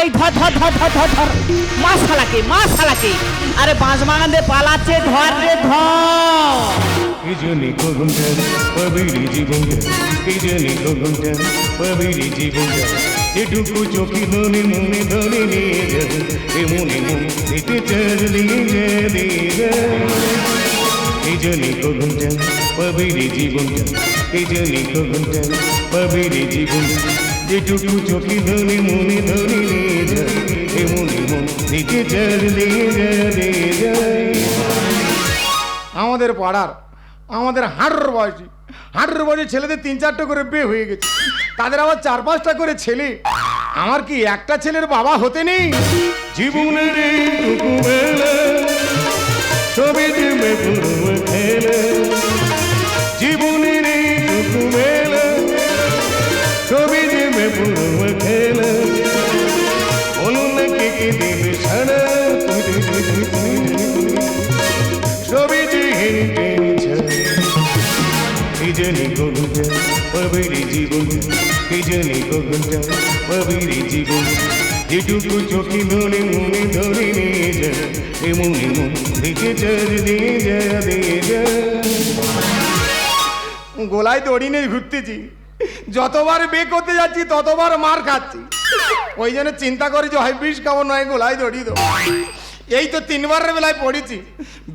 এই ধর ধর ধর ধর ধর ধর। মা শালাকে মা শালাকে আরে বাঁশ বাগান দিয়ে পালাচ্ছে, ধর রে, ধর। কি জানি গগনটা পাবিরি জীবনটা কি জানি গগনটা পাবিরি জীবনটা যেটুকু চোখে ধনে মনে ধরে নিয়ে যাবে, এ মনে, মন দিতে চালিয়ে যাবে কি জানি গগনটা পাবিরি জীবনটা কি জানি গগনটা পাবিরি জীবনটা যেটুকু চোখে ধনে মনে ধরে নিয়ে যাবে এ মনে মন দিতে চালিয়ে যাবে আমাদের পাড়ার আমাদের হাঁটুর বয়সী হাঁটুর বয়সী ছেলেদের তিন চারটে করে বিয়ে হয়ে গেছে। তাদের আবার চার পাঁচটা করে ছেলে। আমার কি একটা ছেলের বাবা হতে নেই? জীবনের সবে দেবে খেলা। জানি গগনটা পাবেরি জীবন কি জীবন যেটুকু মনে ধরে নিয়ে যা দিয়ে যা দিয়ে যা গোলায় দড়ি নিয়ে ঘুরতেছি। যতবার বিয়ে করতে যাচ্ছি, ততবার মার খাচ্ছি। ওই জন্য চিন্তা করি যে বিষ খাব, নয় গোলায় ধরি দেবো। এই তো তিনবারের বেলায় পড়েছি।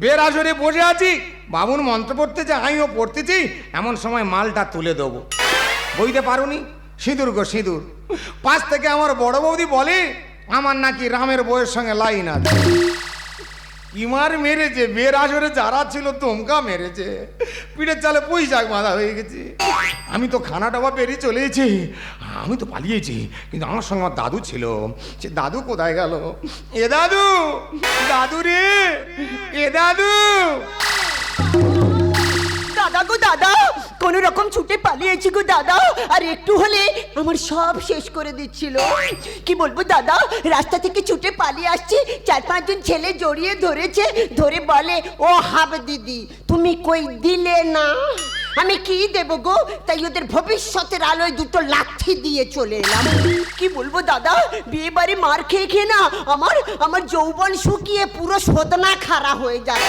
বের আসরে বসে আছি বাবুন মন্ত্র পড়তেছে, আমিও পড়তেছি, এমন সময় মালটা তুলে দেবো। বইতে পারুনি? সিঁদুর গো, সিঁদুর। পাশ থেকে আমার বড় বৌদি বলে, আমার নাকি রামের বইয়ের সঙ্গে লাইন আছে। ইমার মেরেছে বের আসরে যারা ছিল তোমকা মেরেছে। পিঠের চালে পুঁই বাঁধা হয়ে গেছে। আমি তো খানা ডাবা পেরিয়ে চলেছি আমি তো পালিয়েছি, কিন্তু আমার সঙ্গে আমার দাদু ছিল, সে দাদু কোথায় গেল? এ দাদু দাদু রে, এ দাদু। দাদা গো দাদা কোন রকম ছুটে পালিয়েছি গো দাদা। আর একটু হলে আমার সব শেষ করে দিচ্ছিল। কি বলব দাদা, রাস্তা থেকে ছুটে পালিয়ে আসছি, চার পাঁচজন ছেলে জড়িয়ে ধরেছে, ধরে বলে, ও হাব দিদি, তুমি কই দিলে না? আমি কি দেব গো? তাই ওদের ভবিষ্যতের আলোয় দুটো লাথি দিয়ে চলে এলাম। কি বলব দাদা? বিয়ে বাড়ি মার খেয়ে খেয়ে না আমার আমার যৌবন শুকিয়ে পুরো সোদনা খাড়া হয়ে যায়।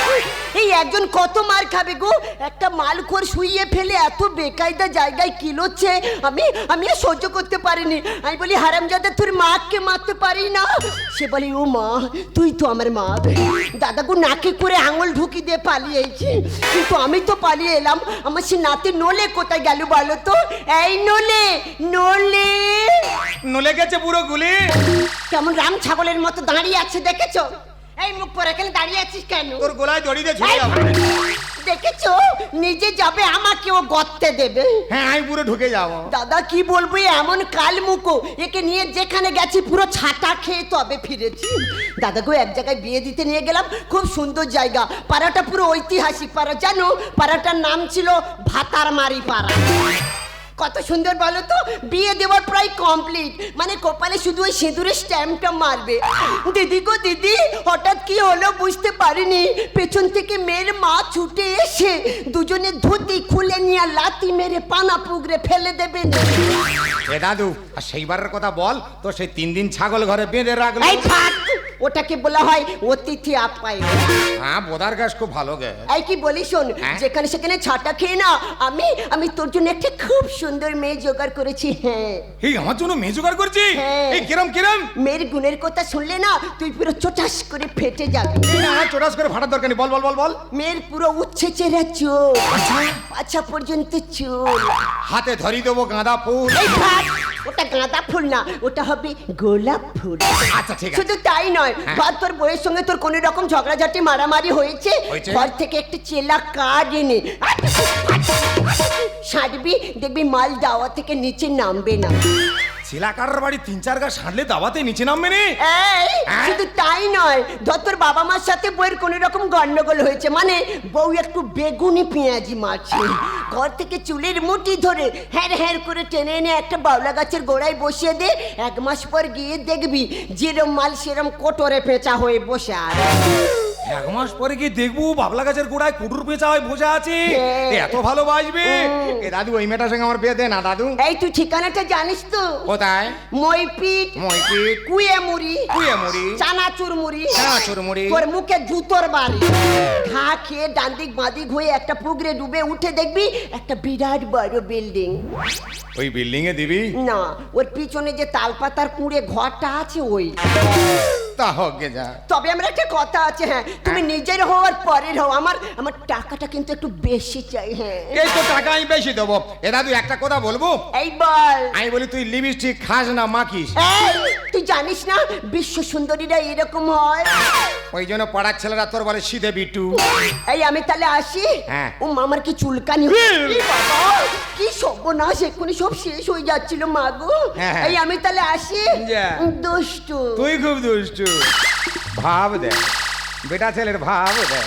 এই একজন কত মার খাবে গো? একটা মালখোর শুইয়ে ফেলে এত বেকায়দা জায়গায় কিলোচ্ছে আমি আমি সহ্য করতে পারিনি। আমি বলি, হারামজাদা, তোর মাকে মারতে পারি না? সে বলি, ও মা, তুই তো আমার মা দাদাগু, নাকে করে আঙুল ঢুকি দিয়ে পালিয়েছি। কিন্তু আমি তো পালিয়ে এলাম। আমার সে নাতি নলে কোথায় গেল বলো তো? এই নলে নলে। নলে গেছে বুড়ো গুলি। কেমন রাম ছাগলের মতো দাঁড়িয়ে আছে দেখেছ? এই মুখ পরে এখানে দাঁড়িয়ে আছিস কেন? তোর গোলায় দড়ি দিয়ে ঝুলে যাব। দেখেছ? নিজে যাবে আমাকে ও গর্তে দেবে। হ্যাঁ আমি পুরো ঢুকে যাব। দাদা কি বলব এ এমন কাল মুখো একে নিয়ে যেখানে গেছি পুরো ছাতা খেয়ে তবে ফিরেছি। দাদাকে এক জায়গায় বিয়ে দিতে নিয়ে গেলাম খুব সুন্দর জায়গা। পাড়াটা পুরো ঐতিহাসিক পাড়া জানো? পাড়াটার নাম ছিল ভাতার মারি পাড়া। কত সুন্দর বলো তো? বিয়ে দেওয়ার প্রায় কমপ্লিট মানে কপালে শুধু ওই সিঁদুরের স্ট্যাম্পটা মারবে। দিদি গো দিদি হঠাৎ কি হলো বুঝতে পারিনি। পেছন থেকে মেয়ের মা ছুটে এসে দুজনে ধুতি খুলে নিয়ে লাতি মেরে পানা পুগরে ফেলে দেবে। এ দাদু আর সেইবারের কথা বল তো সেই তিন দিন ছাগল ঘরে বেঁধে রাখল। ওটাকে বলা হয় অতিথি আপ্যায়ন। হ্যাঁ বোদার গাছ খুব ভালো গে। এই কি বলি শোন হ্যাঁ? যেখানে সেখানে ছাটা খেয়ে না আমি আমি তোর জন্য একটা খুব সুন্দর মেয়ে জোগাড় করেছি হ্যাঁ। এই আমার জন্য মেয়ে জোগাড় করছি? হ্যাঁ। এই কিরম কিরম? মেয়ের গুণের কথা শুনলে না তুই পুরো চটাস করে ফেটে যাবি। না, চোটাস করে ফাটার দরকার নেই বল বল বল বল। মেয়ের পুরো উচ্ছে চেরা চোখ আচ্ছা পর্যন্ত চুল। হাতে ধরি দেবো গাঁদা ফুল। ওটা গাঁদা ফুল না ওটা হবে গোলাপ ফুল। আচ্ছা ঠিক আছে। শুধু তাই নয় হ্যাঁ। বা তোর বইয়ের সঙ্গে তোর কোনো রকম ঝগড়াঝাটি মারামারি হয়েছে হয়েছে? ঘর থেকে একটা চেলা কার্ড এনে সারবি দেখবি মাল দাওয়া থেকে নিচে নামবে না শিলাকার বাড়ি তিন চার গা সাঁটলে দাবাতে নিচে নামবে নি এই হ্যাঁ? শুধু তাই নয় ধর তোর বাবা মার সাথে বইয়ের কোনো রকম গন্ডগোল হয়েছে মানে বউ একটু বেগুনি পেঁয়াজি মারছে ঘর থেকে চুলের মুটি ধরে হ্যার হ্যার করে টেনে এনে একটা বাউলা গাছের গোড়ায় বসিয়ে দে, এক মাস পর গিয়ে দেখবি যেরম মাল সেরম কোটরে পেঁচা হয়ে বসে আর এক মাস পরে কি দেখব বাবলা গাছের গোড়ায় কুটুর পেঁচায় বসে আছে। এত ভালো বাজবে এ দাদু ওই মেয়েটার সঙ্গে আমার বিয়ে দে না দাদু। এই তুই ঠিকানাটা জানিস তো? কোথায়? মইপিট মইপিট। কুয়ে মুড়ি কুয়ে মুড়ি চানাচুর মুড়ি চানাচুর মুড়ি। তোর মুখে জুতোর বাড়ি। ঘা খেয়ে ডান দিক বাঁদিক হয়ে একটা পুকুরে ডুবে উঠে দেখবি একটা বিরাট বড় বিল্ডিং। ওই বিল্ডিং এ দিবি? না ওর পিছনে যে তালপাতার কুঁড়ে ঘরটা আছে ওই। তা হোক যা। তবে আমার একটা কথা আছে হ্যাঁ। তুমি নিজের হও আর পরের হও। আমার আমার টাকাটা কিন্তু একটু বেশি চাই হ্যাঁ। এই তো টাকা আমি বেশি দেবো। এ দাদু একটা কথা বলব? এই বল। আমি বলি তুই লিপস্টিক খাস না মাখিস। এই! তুই জানিস না বিশ্ব সুন্দরীরা এরকম হয়? ওই জন্য পাড়ার ছেলেরা তোর বলে সিধে বিটু। এই আমি তাহলে আসি? হ্যাঁ। ও মামার কি চুলকানি কি সর্বনাশ এক্ষুনি সব শেষ হয়ে যাচ্ছিল মাগো হ্যাঁ, হ্যাঁ। এই আমি তাহলে আসি। দুষ্টু। তুই খুব দুষ্টু। ভাব দেখ। বেটা ছেলের ভাব দেখ।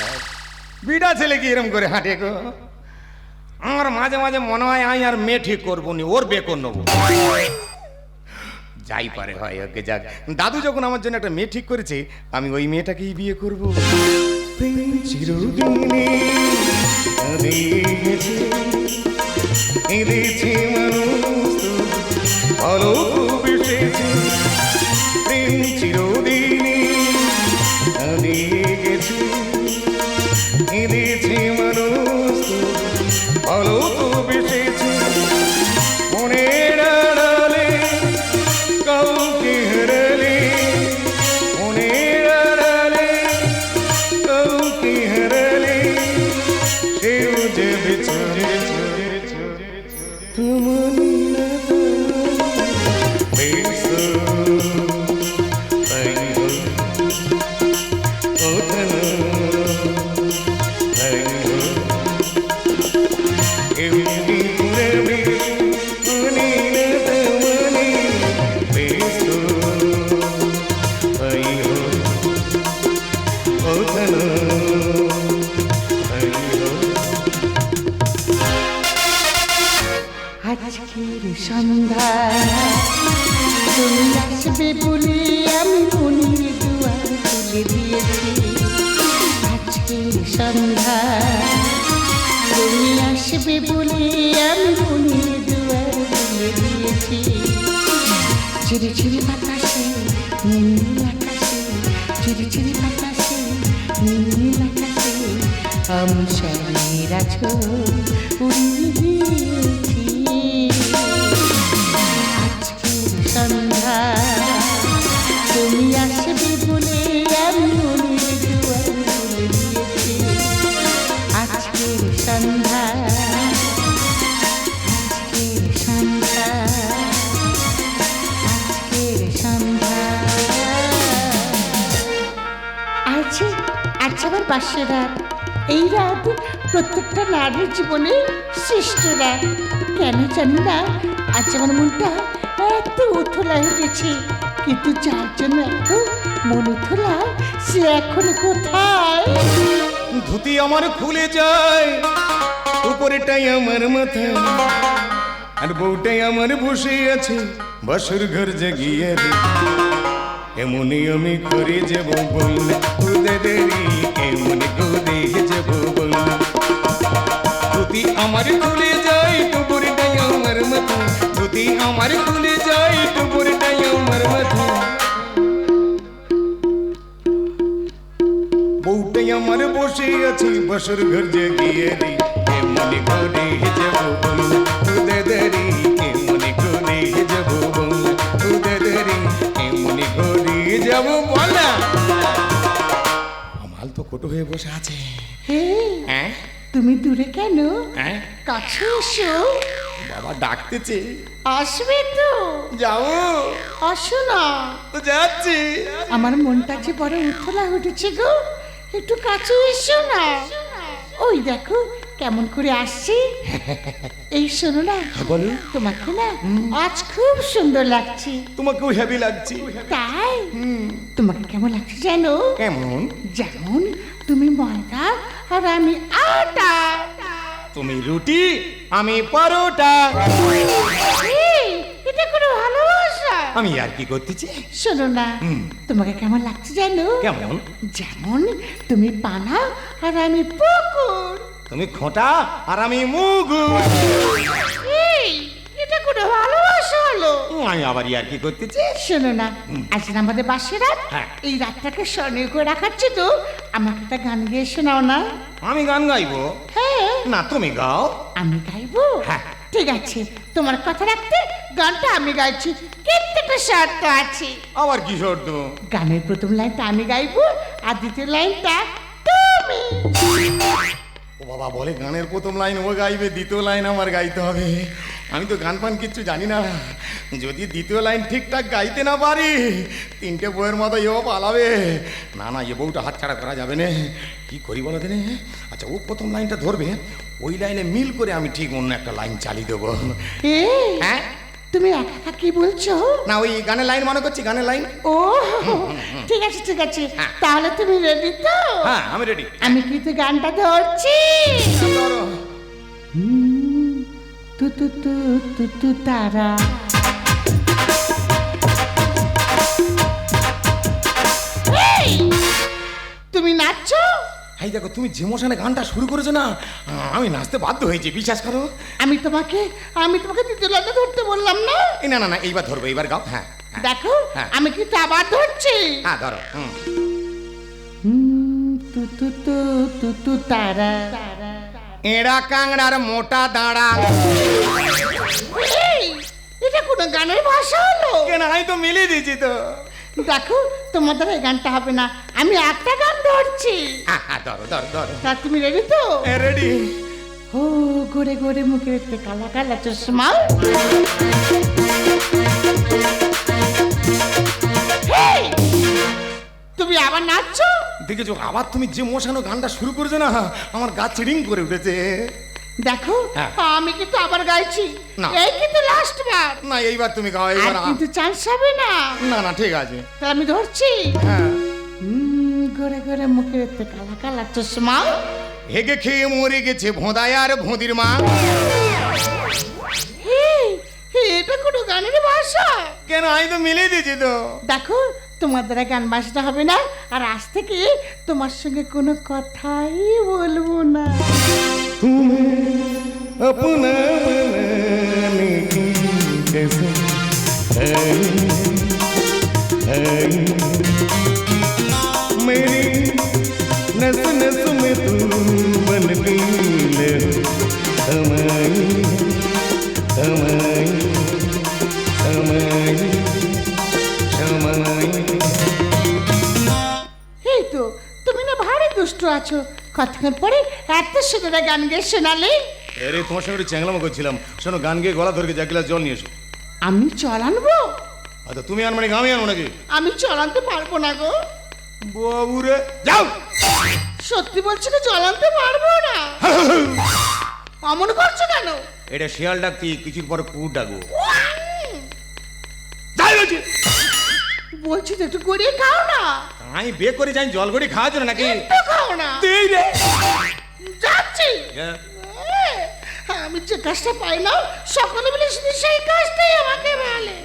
বিটা ছেলে কি এরম করে হাঁটে গো? আমার মাঝে মাঝে মনে হয় আমি আর মেয়ে ঠিক করব নি ওর বে করে নেব। যাই পারে হয় ওকে যাক। দাদু যখন আমার জন্য একটা মেয়ে ঠিক করেছে আমি ওই মেয়েটাকেই বিয়ে করব। চিরদিনে মানুষ দিয়েছি ঝিরি ঝিরি বাতাসে নীল আকাশে ঝিরি ঝিরি বাতাসে নীল আকাশে আমি স্বর্ণের আছো। আজ রাত এই রাত প্রত্যেকটা নারীর জীবনে শ্রেষ্ঠ রাত। কেন জানি না, আজ আমার মনটা এত উথলা উঠেছে কিন্তু যার জন্য এত মন উথলা, সে এখন কোথায়? ধুতি আমার খুলে যায়, উপরেটাই আমার মাথা আর বউটাই আমার বসে আছে, বাসর ঘর জাগিয়ে এমনই আমি করে যাব খুদে দেরি। আমার খুলে যায় উপরেটাই আমার মাথা ধুতি আমার খুলে যায় উপরেটাই আমার মাথা বউটাই আমার বসে আছে, বসর ঘর জাগিয়ে রে এমনি করে যাব বললে খুদে করে যাব বললে খুদে করে যাব বলা। আমাল তো কোটো হয়ে বসে আছে। হ্যাঁ। তুমি দূরে কেন? হ্যাঁ? কাছে এসো। বাবা ডাকতেছে। আসবে তো। যাও। আসো না। তো যাচ্ছি। আমার মনটা যে বড় উথলা উঠেছে গো। একটু কাছে এসো না। ওই দেখো কেমন করে আসছি? এই শোনো না বলো। তোমাকে না আজ খুব সুন্দর লাগছে। তোমাকেও হেভি লাগছে। তাই? তোমাকে কেমন লাগছে জানো? কেমন? যেমন তুমি ময়দা আর আমি আটা। তুমি রুটি আমি পরোটা। এটা কোনো ভালোবাসা। আমি আর কি করতেছি? শোনো না তোমাকে কেমন লাগছে জানো? কেমন? যেমন তুমি পানা আর আমি পুকুর তুমি খোঁটা আর আমি মুগু। এই এটা কোনো ভালোবাসা হলো। আমি আবার আর কি করতেছি? শোনো না আজ না আমাদের বাসে রাত। হ্যাঁ। এই রাতটাকে স্মরণীয় করে রাখাচ্ছে তো। আমাকে একটা গান গিয়ে শোনাও না। আমি গান গাইবো? হ্যাঁ। না তুমি গাও। আমি গাইবো? হ্যাঁ। ঠিক আছে তোমার কথা রাখতে গানটা আমি গাইছি। কিন্তু একটা শর্ত আছে। আবার কি শর্ত? গানের প্রথম লাইনটা আমি গাইবো আর দ্বিতীয় লাইনটা তুমি। ও বাবা বলে গানের প্রথম লাইন ও গাইবে দ্বিতীয় লাইন আমার গাইতে হবে। আমি তো গান ফান কিচ্ছু জানি না। যদি দ্বিতীয় লাইন ঠিকঠাক গাইতে না পারি তিনটে বইয়ের মতো এও পালাবে। না না এ বউটা হাত হাতছাড়া করা যাবে না। কি করি বলো দিনে আচ্ছা ও প্রথম লাইনটা ধরবে ওই লাইনে মিল করে আমি ঠিক অন্য একটা লাইন চালিয়ে দেবো। হ্যাঁ? তুমি একা একা কি বলছো? না ওই গানের লাইন মনে করছি গানের লাইন ও ঠিক আছে ঠিক আছে। হ্যাঁ। তাহলে তুমি রেডি তো? হ্যাঁ আমি রেডি আমি কিন্তু গানটা ধরছি? তু তু তু তু তু তারা। তুমি নাচছো? এই দেখো তুমি যে মশানে গানটা শুরু করেছ না আমি নাচতে বাধ্য হয়েছি বিশ্বাস করো। আমি তোমাকে আমি তোমাকে দ্বিতীয় লাইনে ধরতে বললাম না? এই না না না এইবার ধরবো এইবার গাও হ্যাঁ হ্যাঁ, দেখো হ্যাঁ। আমি কিন্তু আবার ধরছি? হ্যাঁ ধরো তু তু তু তু তু তারা। এড়া কাংড়ার মোটা দাঁড়া। এটা কোনো গানের ভাষা হলো? কেন আমি তো মিলিয়ে দিয়েছি তো। দেখো তোমাদের এই গানটা হবে না। আমি একটা গান ধরছি। হ্যাঁ হ্যাঁ ধরো ধরো ধরো। তা তুমি রেডি তো? রেডি ও ঘুরে ঘুরে মুখে একটু কালা কালা চশমা। তুমি আবার নাচছো? দেখেছ আবার তুমি যে মশানো গানটা শুরু করেছ না আমার গা চিড়িং করে উঠেছে। দেখো হ্যাঁ। আমি কিন্তু আবার গাইছি। এই কিন্তু লাস্ট বার। না এইবার তুমি গাও এইবার কিন্তু চান্স হবে না। না না ঠিক আছে। তাহলে আমি ধরছি। হ্যাঁ। ঘুরে ঘুরে মুখে একটু কালা কালা চশমা। হেগে খেয়ে মরে গেছে ভোঁদায় আর ভোঁদির মা। এটা কোনো গানের ভাষা? কেন আমি তো মিলিয়ে দিয়েছি তো। দেখো তোমার দ্বারা গান বাজতে হবে না। আর আজ থেকে তোমার সঙ্গে কোনো কথাই বলব না। अपना बनाने की कसम है है मेरी नस नस में तू बनती ले हमारी हमारी हमारी हमारी এই তো তুমি না ভারী দুষ্ট আছো কতক্ষণ পরে এত সুন্দর গান গেয়ে শোনালে আরে তোমার সঙ্গে একটু চ্যাংলামো করছিলাম। শোনো গান গিয়ে গলা ধরে এক গ্লাস জল নিয়ে এসো। আমি চলানবো আচ্ছা তুমি আন মানে আমি আনব নাকি? আমি চলানতে পারব না গো। বাবুরে যাও! সত্যি বলছি তো চলানতে পারব না। অমন করছ কেন? এটা শিয়াল ডাকতি কিছুর পরে কুকুর ডাকবো। যাই বলছি। বলছি তো একটু গড়িয়ে খাও না। আমি বে করে যাই জল গড়ি খাওয়া জন্য নাকি? খাও না। তুই রে। যাচ্ছি। আমি যে কাজটা পাই না সকলে মিলে শুধু সেই কাজটাই আমাকে বলে।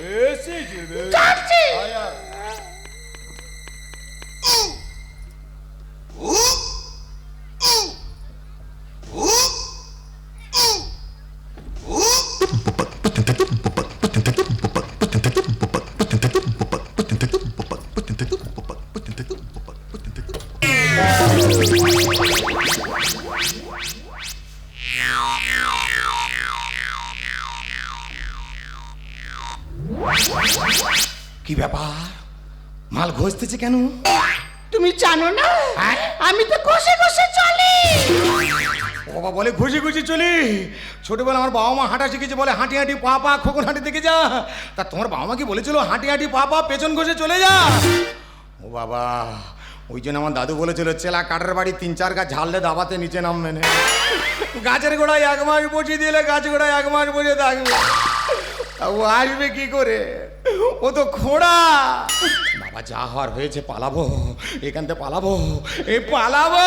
ঘষতেছে কেন? তুমি জানো না? হ্যাঁ? আমি তো কষে কষে চলি। ও বাবা বলে ঘুষি ঘুষি চলি। ছোটবেলা আমার বাবা মা হাঁটা শিখেছে বলে হাঁটি হাঁটি পা পা খোকন হাঁটি দেখে যা। তা তোমার বাবা মা কি বলেছিল? হাঁটি হাঁটি পা পা পেছন ঘষে চলে যা। ও বাবা ওই জন্য আমার দাদু বলেছিল চেলা কাঠের বাড়ি তিন চার গাছ ঝাললে দাবাতে নিচে নামবে না গাছের গোড়ায় এক মাস বসিয়ে দিলে গাছ গোড়ায় এক মাস বসে থাকবে। ও আসবে কি করে? ও তো খোড়া। বাবা যা হওয়ার হয়েছে পালাবো এখান থেকে পালাবো এই পালাবো।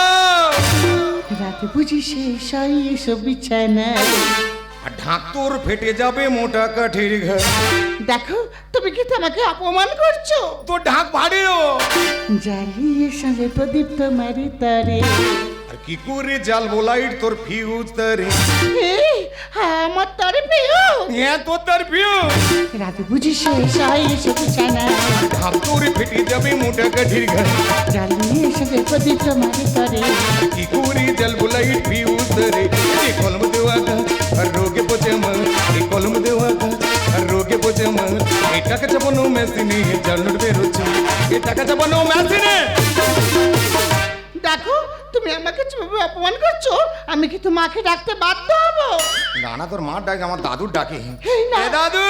রাতে বুঝি শেষ হয় এসব বিছানায় আর ঢাক তোর ফেটে যাবে মোটা কাঠের ঘর। দেখো তুমি কি আমাকে অপমান করছ? তোর ঢাক ভাড়ে দেবো জ্বালিয়ে সাজে প্রদীপ তোমারই তরে। আর কি করে জাল বোলাইট তোর ফিউজ তারে। এই, আমার তরে হ্যাঁ তোর তার ফিউজ রাতে বুঝি শেষ হয় এসে বিছানা ঢাক তোর ফেটে যাবে মোটা কাঠের ঘর জ্বালিয়ে সাজে প্রদীপ তোমারই তরে কি করে জাল বোলাইট ফিউজ তারে এই কলম দেওয়া গাছ আর রোগে পচে মার এই কলম দেওয়া গাছ আর রোগে পচে মার এই টাকা চাপানো মেশিনে জাল বেরোচ্ছে এই টাকা চাপানো মেশিনে। দেখো তুমি আমাকে অপমান করছ? আমি কি তোমাকে ডাকতে বাধ্য হব? না না তোর মা ডাকে আমার দাদুর ডাকে। দাদু!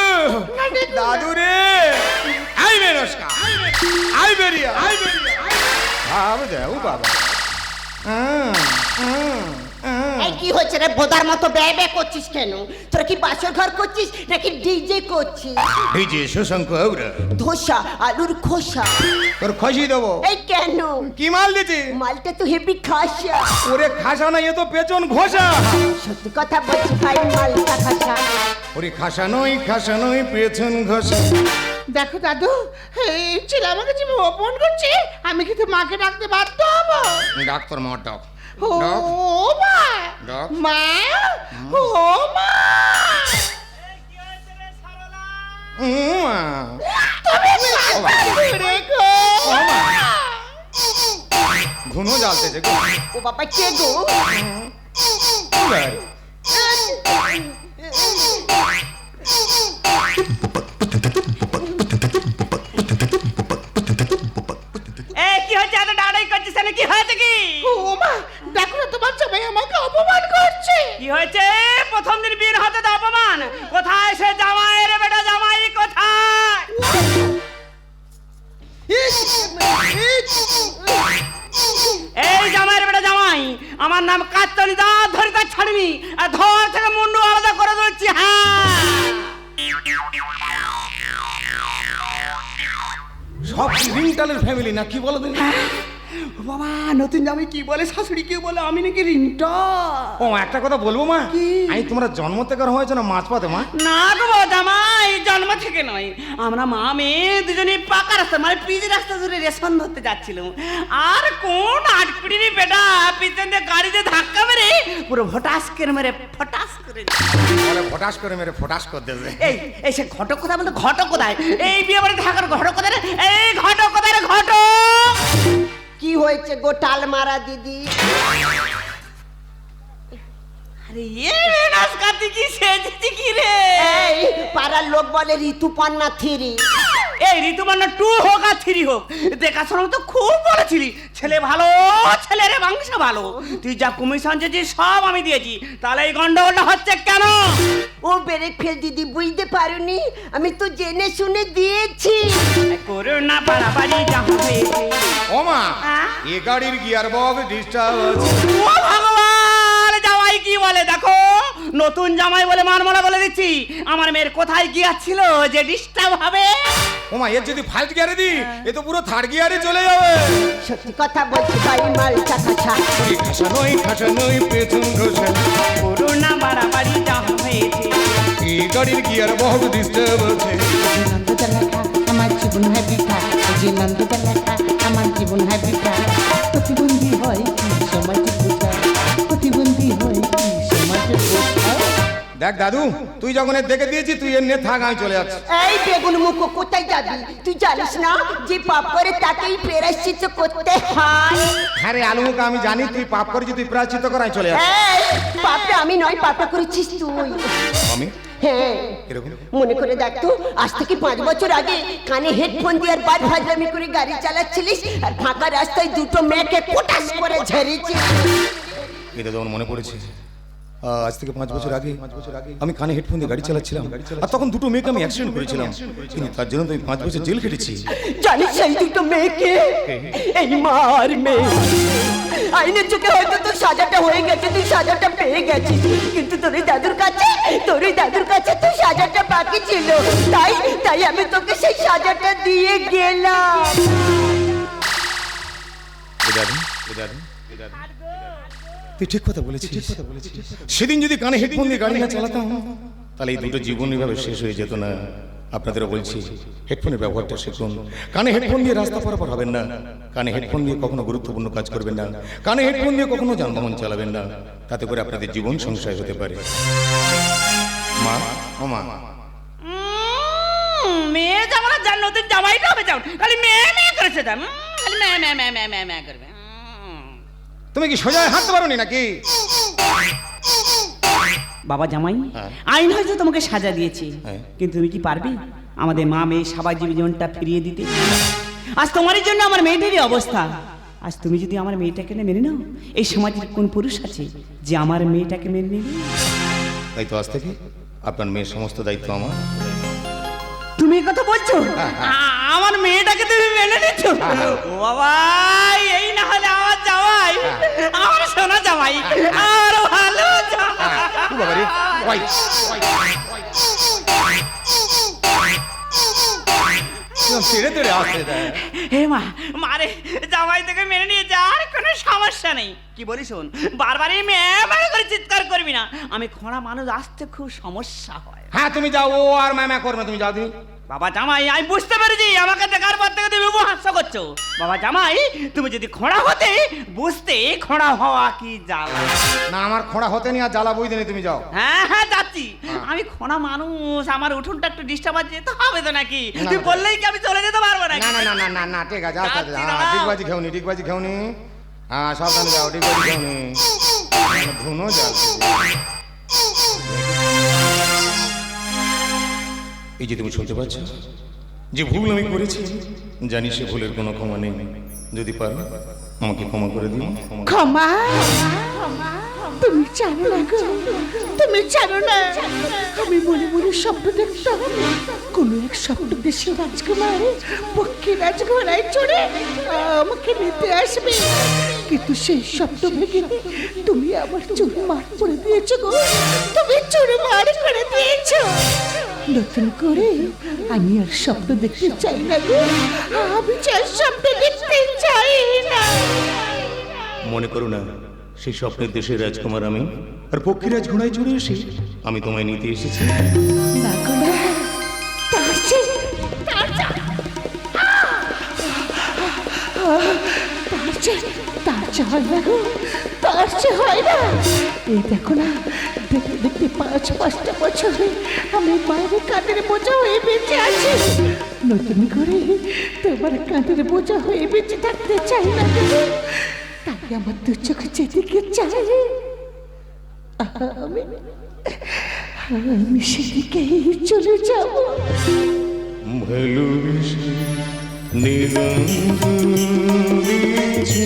দাদু রে! আই বেরোসকা আই বেরিয়া আই বেরিয়া বাবা দেও বাবা। হুম হ্যাঁ। এই কি হচ্ছে রে? বোদার মতো ব্যয় ব্যয় করছিস কেন? তোরা কি বাসর ঘর করছিস নাকি ডিজে করছিস? এই যে শশাঙ্ক আউরা ধোসা আলুর খোসা। তোর খসি দেবো। এই কেন? কি মাল দিছি মালটা তো হেভি খাসা। ওরে খাসা না এ তো পেছন ঘষা। সত্যি কথা বলছি ভাই মালটা খাসা। ওরে খাসা নয় খাসা নয় পেছন ঘষা। দেখো দাদু এই ছেলে আমাকে যেভাবে অপমান করছে আমি কিন্তু মাকে ডাকতে বাধ্য হব। ডাক্তার মার ডাক। ও মা। মা ও মা ধুনো জ্বালতেছে গো ও বাবা কে গো জামাই কি বলে শাশুড়ি কি বলে? আমি নাকি রিংটা ও একটা কথা বলব মা? আমি তোমরা জন্ম থেকে হয়েছে না মাছ পাতে মা? না গো জামাই জন্ম থেকে নয়। আমরা মা মেয়ে দুজনে পাকা রাস্তা মানে পিজি রাস্তা ধরে রেশন ধরতে যাচ্ছিলাম। আর কোন আটপিড়ি বেটা পিছন গাড়িতে ধাক্কা মেরে পুরো ভটাস করে মেরে ফটাস করে। বলে ফটাস করে মেরে ফটাস করে দেবে এই এই সে ঘটক কোথায় বলতে? ঘটক কোথায়? এই বিয়ে বাড়ি থাকার ঘটক কোথায়? এই ঘটক কোথায় ঘটক? কি হয়েছে গোটাল মারা দিদি? আরে এ কি সেজেছি কি রে? এই পাড়ার লোক বলে ঋতুপর্ণা থিরি। এই ঋতুমান্য টু হোক আর থ্রি হোক দেখাশোনা তো খুব বলেছিলি। ছেলে ভালো ছেলের মাংস ভালো। তুই যা কমিশন চেয়েছিস সব আমি দিয়েছি। তাহলে এই গন্ডগোলটা হচ্ছে কেন? ও বেরেক ফেল দিদি বুঝতে পারোনি। আমি তো জেনে শুনে দিয়েছি। করোনা পাড়াপাড়ি যা হয়েছে ও মা? এ গাড়ির গিয়ার বক্স ডিস্টার্ব আছে ও জামাই কি বলে দেখো? নতুন জামাই বলে মানমলা বলে দিচ্ছি। আমার মেয়ের কোথায় গিয়াছিল যে ডিস্টার্ব হবে? ও মা এর যদি ফার্স্ট গিয়ারে দি এ তো পুরো থার্ড গিয়ারে চলে যাবে। সত্যি কথা বলছি ভাই মালটা খাসা ওরে খাসা নয় খাসা নয় পেছন ঘষা। করোনা পাড়াপাড়ি যা হয়েছে। এ গাড়ির গিয়ার বক্স ডিস্টার্ব আছে। আমার জীবন হয় বৃথা যে নন্দটা লেখা আমার জীবন হয় বৃথা প্রতিবন্ধী হয় দেখ দাদু তুই যখন এর দেখে দিয়েছি তুই এর নিয়ে থাক আমি চলে যাচ্ছি। এই বেগুন মুখ কোথায় যাবি? তুই জানিস না যে পাপ করে তাকেই প্রেরাশ্চিত করতে হয়। হ্যাঁ রে আলু মুখা আমি জানি তুই পাপ করেছি তুই প্রায়শ্চিত কর আমি চলে যাচ্ছি। এই পাপটা আমি নয় পাপটা করেছিস তুই। আমি? হ্যাঁ মনে করে দেখ তো আজ থেকে পাঁচ বছর আগে কানে হেডফোন দিয়ে আর বাদ ভাজলামি করে গাড়ি চালাচ্ছিলিস আর ফাঁকা রাস্তায় দুটো মেয়েকে কোটাস করে ঝেড়েছিস এটা যখন মনে পড়েছে আজ থেকে পাঁচ বছর আগে আমি কানে হেডফোন দিয়ে গাড়ি চালাচ্ছিলাম। আর তখন দুটো মেয়েকে আমি অ্যাক্সিডেন্ট করেছিলাম। কিন্তু তার জন্য তো আমি পাঁচ বছর জেল খেটেছি। জানিস সেই দুটো মেয়েকে এই মার মেয়ে। আইনের চোখে হয়তো তোর সাজাটা হয়ে গেছে তুই সাজাটা পেয়ে গেছিস। কিন্তু তোর দাদুর কাছে তোর দাদুর কাছে তুই সাজাটা বাকি ছিল। তাই তাই আমি তোকে সেই সাজাটা দিয়ে গেলাম। তুই ঠিক কথা বলেছিস। সেদিন যদি কানে হেডফোন দিয়ে গাড়ি না চালাতাম তাহলে এই দুটো জীবন এভাবে শেষ হয়ে যেত না। আপনাদেরও বলছি হেডফোনের ব্যবহারটা শিখুন। কানে হেডফোন দিয়ে রাস্তা পারাপার হবেন না। কানে হেডফোন দিয়ে কখনো গুরুত্বপূর্ণ কাজ করবেন না। কানে হেডফোন দিয়ে কখনো যানবাহন চালাবেন না। তাতে করে আপনাদের জীবন সংশয় হতে পারে। মা ও মা। মেয়ে যার নতুন জামাইটা হবে যেমন খালি মেয়ে মেয়ে করেছে খালি মেয়ে মেয়ে মেয়ে মেয়ে মেয়ে করবে। তুমি কি সোজা হাঁটতে পারো নাকি? বাবা জামাই হ্যাঁ। আইন হয়তো তোমাকে সাজা দিয়েছে। হ্যাঁ। কিন্তু তুমি কি পারবে? আমাদের মা মেয়ে সবাই জীবনটা ফিরিয়ে দিতে। আজ তোমারই জন্য আমার মেয়েটারই অবস্থা। আজ তুমি যদি আমার মেয়েটাকে না মেনে নাও এই সমাজের কোন পুরুষ আছে যে আমার মেয়েটাকে মেনে নেবে? তাই তো আজ থেকে আপনার মেয়ের সমস্ত দায়িত্ব আমার। তুমি এ কথা বলছো? হ্যাঁ, আমার মেয়েটাকে তুমি মেনে নিচ্ছ? ও বাবা এই না হলে আমার। সোনা জামাই আর ভালো জামাই। তেড়ে তেড়ে আসছে হে মা মারে জামাই থেকে মেনে নিয়েছে আর কোনো সমস্যা নেই। কি বলি শোন? বারবারই মেয়ে মেয়ে করে চিৎকার করবি না। আমি খোঁড়া মানুষ আসতে খুব সমস্যা হয়। হ্যাঁ তুমি যাও ও আর ম্যামা করবে তুমি যাও তুমি বাবা জামাই আমি বুঝতে পেরেছি আমাকে দেখার পর থেকে তুমি উপহাস্য করছ। বাবা জামাই তুমি যদি খোঁড়া হতে বুঝতে খোঁড়া হওয়া কি জ্বালা। না আমার খোঁড়া হতে নি আর জ্বালা বুঝতে নি তুমি যাও। হ্যাঁ হ্যাঁ যাচ্ছি। আমি খোঁড়া মানুষ আমার উঠোনটা একটু ডিস্টার্ব আছে যেতে হবে তো নাকি? তুই বললেই কি আমি চলে যেতে পারব নাকি? না না না না না না ঠিক আছে আচ্ছা আচ্ছা। হ্যাঁ। ডিগবাজি খেউনি ডিগবাজি খেউনি হ্যাঁ সাবধানে যাও ডিগবাজি খেউনি ধুনো যাও এই যে তুমি শুনতে পাচ্ছ, যে ভুল আমি করেছি, জানি সে ভুলের কোনো ক্ষমা নেই। যদি পারো, আমাকে ক্ষমা করে দিও। ক্ষমা? তুমি জানো না গো, তুমি জানো না। আমি মনে মনে স্বপ্ন দেখতাম, কোনো এক স্বপ্ন দেশের রাজকুমার, পক্ষী রাজঘোড়ায় চড়ে, আমাকে নিতে আসবে। কিন্তু সেই স্বপ্ন ভেঙে তুমি আমার চুল মার করে দিয়েছ গো, তুমি চুল মার করে দিয়েছ। নতুন করে আমি আর স্বপ্ন দেখতে চাই না গো। আমি চাই স্বপ্ন দেখতে চাই না। মনে করো না সেই স্বপ্নের দেশের রাজকুমার আমি আর পক্ষীরাজ ঘোড়ায় চড়ে এসে আমি তোমায় নিতে এসেছি। তার চেয়ে হয় না তার চেয়ে হয় না। এই দেখো না দেখতে দেখতে পাঁচ, পাঁচটা বছরে আমি মায়ের কাঁধের বোঝা হয়ে বেঁচে আছি। নতুন করে তোমার কাঁধের বোঝা হয়ে বেঁচে থাকতে চাই না তাই আমার দু চোখে যেদিকে চাই, আমি আমি সেদিকেই চলে যাব। নিরন্তর দিয়েছে